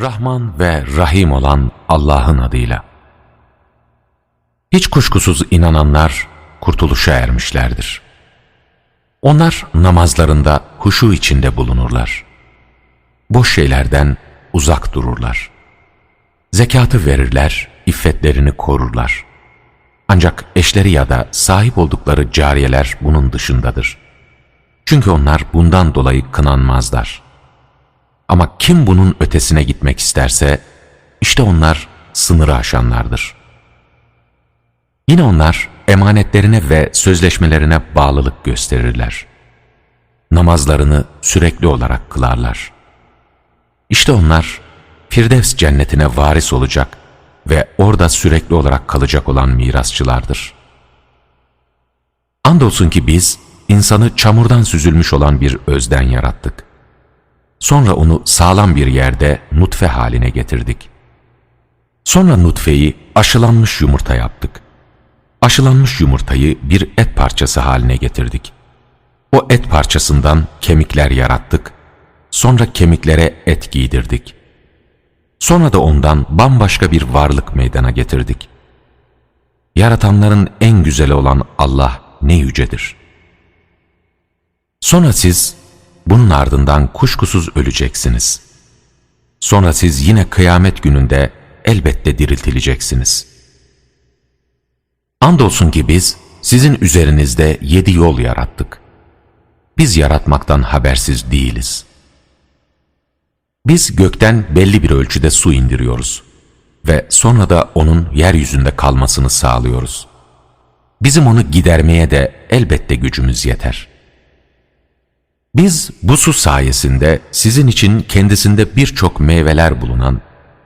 Rahman ve Rahim olan Allah'ın adıyla. Hiç kuşkusuz inananlar kurtuluşa ermişlerdir. Onlar namazlarında huşu içinde bulunurlar. Boş şeylerden uzak dururlar. Zekatı verirler, iffetlerini korurlar. Ancak eşleri ya da sahip oldukları cariyeler bunun dışındadır. Çünkü onlar bundan dolayı kınanmazlar.'' Ama kim bunun ötesine gitmek isterse, işte onlar sınırı aşanlardır. Yine onlar emanetlerine ve sözleşmelerine bağlılık gösterirler. Namazlarını sürekli olarak kılarlar. İşte onlar Firdevs cennetine varis olacak ve orada sürekli olarak kalacak olan mirasçılardır. Andolsun ki biz insanı çamurdan süzülmüş olan bir özden yarattık. Sonra onu sağlam bir yerde nutfe haline getirdik. Sonra nutfeyi aşılanmış yumurta yaptık. Aşılanmış yumurtayı bir et parçası haline getirdik. O et parçasından kemikler yarattık. Sonra kemiklere et giydirdik. Sonra da ondan bambaşka bir varlık meydana getirdik. Yaratanların en güzeli olan Allah ne yücedir. Sonra siz bunun ardından kuşkusuz öleceksiniz. Sonra siz yine kıyamet gününde elbette diriltileceksiniz. Andolsun ki biz sizin üzerinizde yedi yol yarattık. Biz yaratmaktan habersiz değiliz. Biz gökten belli bir ölçüde su indiriyoruz ve sonra da onun yeryüzünde kalmasını sağlıyoruz. Bizim onu gidermeye de elbette gücümüz yeter.'' Biz bu su sayesinde sizin için kendisinde birçok meyveler bulunan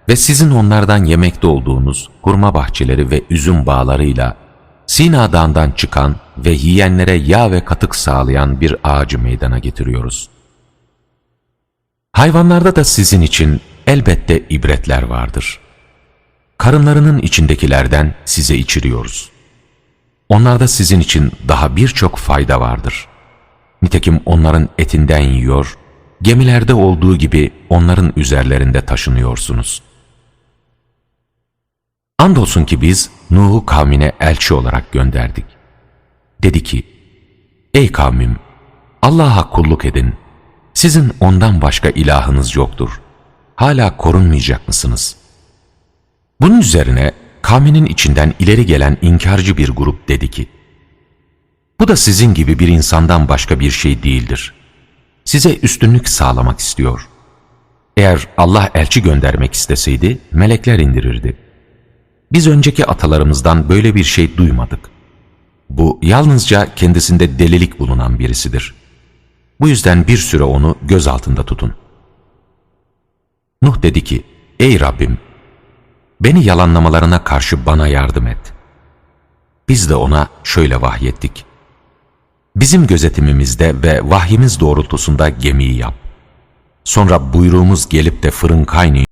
ve sizin onlardan yemekte olduğunuz hurma bahçeleri ve üzüm bağlarıyla Sina Dağı'ndan çıkan ve yiyenlere yağ ve katık sağlayan bir ağacı meydana getiriyoruz. Hayvanlarda da sizin için elbette ibretler vardır. Karınlarının içindekilerden size içiriyoruz. Onlarda sizin için daha birçok fayda vardır.'' Nitekim onların etinden yiyor, gemilerde olduğu gibi onların üzerlerinde taşınıyorsunuz. Andolsun ki biz Nuh'u kavmine elçi olarak gönderdik. Dedi ki, Ey kavmim! Allah'a kulluk edin. Sizin ondan başka ilahınız yoktur. Hala korunmayacak mısınız? Bunun üzerine kavminin içinden ileri gelen inkarcı bir grup dedi ki, bu da sizin gibi bir insandan başka bir şey değildir. Size üstünlük sağlamak istiyor. Eğer Allah elçi göndermek isteseydi melekler indirirdi. Biz önceki atalarımızdan böyle bir şey duymadık. Bu yalnızca kendisinde delilik bulunan birisidir. Bu yüzden bir süre onu göz altında tutun. Nuh dedi ki, Ey Rabbim! Beni yalanlamalarına karşı bana yardım et. Biz de ona şöyle vahyettik. Bizim gözetimimizde ve vahyimiz doğrultusunda gemiyi yap. Sonra buyruğumuz gelip de fırın kaynayınca